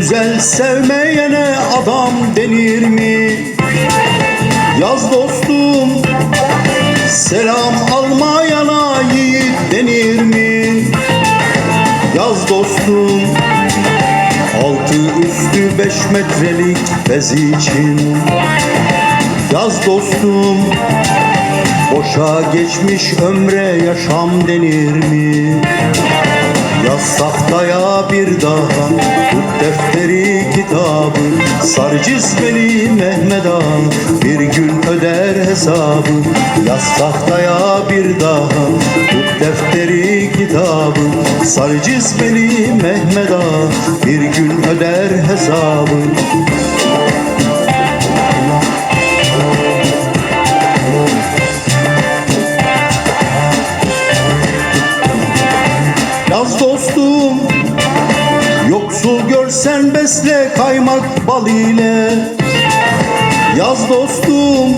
Güzel sevmeyene adam denir mi? Yaz dostum Selam almayana yiğit denir mi? Yaz dostum Altı üstü beş metrelik bez için Yaz dostum Boşa geçmiş ömre yaşam denir mi? Yaz sahtaya bir daha Tut defteri kitabı Sar cizmeli Mehmet Ağa Bir gün öder hesabı Yaz tahtaya bir daha. Tut defteri kitabı Sar cizmeli Mehmet Ağa Bir gün öder hesabı. Yaz dostum Görsen besle kaymak bal ile. Yaz dostum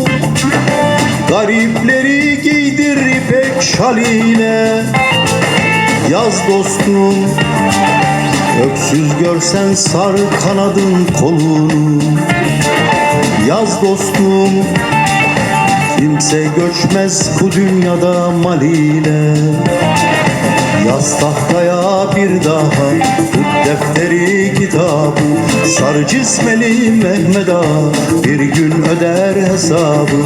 Garipleri giydir ipek şal ile. Yaz dostum Öksüz görsen sar kanadın kolunu. Yaz dostum Kimse göçmez bu dünyada mal ile. Yaz tahtaya bir daha Tut defteri kitabı Sar cismeli Mehmet Ağa Bir gün öder hesabı.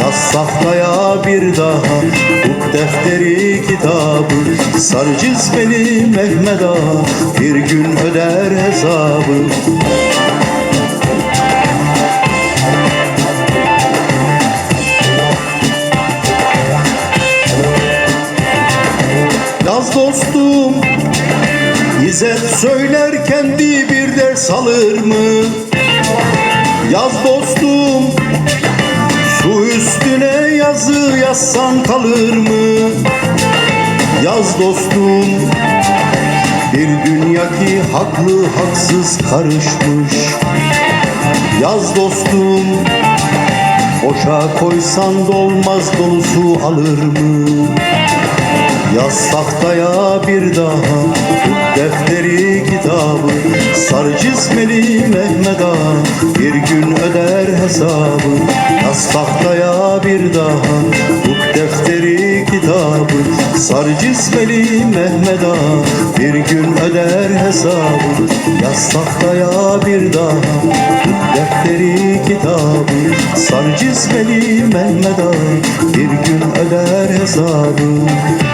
Yaz tahtaya bir daha Tut defteri kitabı. Sar cismeli Mehmet Ağa Bir gün öder hesabı. Yaz dostum İzzet söyler kendi bir ders alır mı? Yaz dostum Su üstüne yazı yazsan kalır mı? Yaz dostum Bir dünya ki haklı haksız karışmış Yaz dostum Boşa koysan dolmaz dolusu alır mı? Yaz tahtaya bir daha Sar cismeli Mehmet Ağa Bir gün öder hesabı. Yaz tahtaya bir daha Tut defteri kitabı. Sar cismeli Mehmet Ağa Bir gün öder hesabı. Yaz tahtaya bir daha Tut defteri kitabı. Sar cismeli Mehmet Ağa Bir gün öder hesabı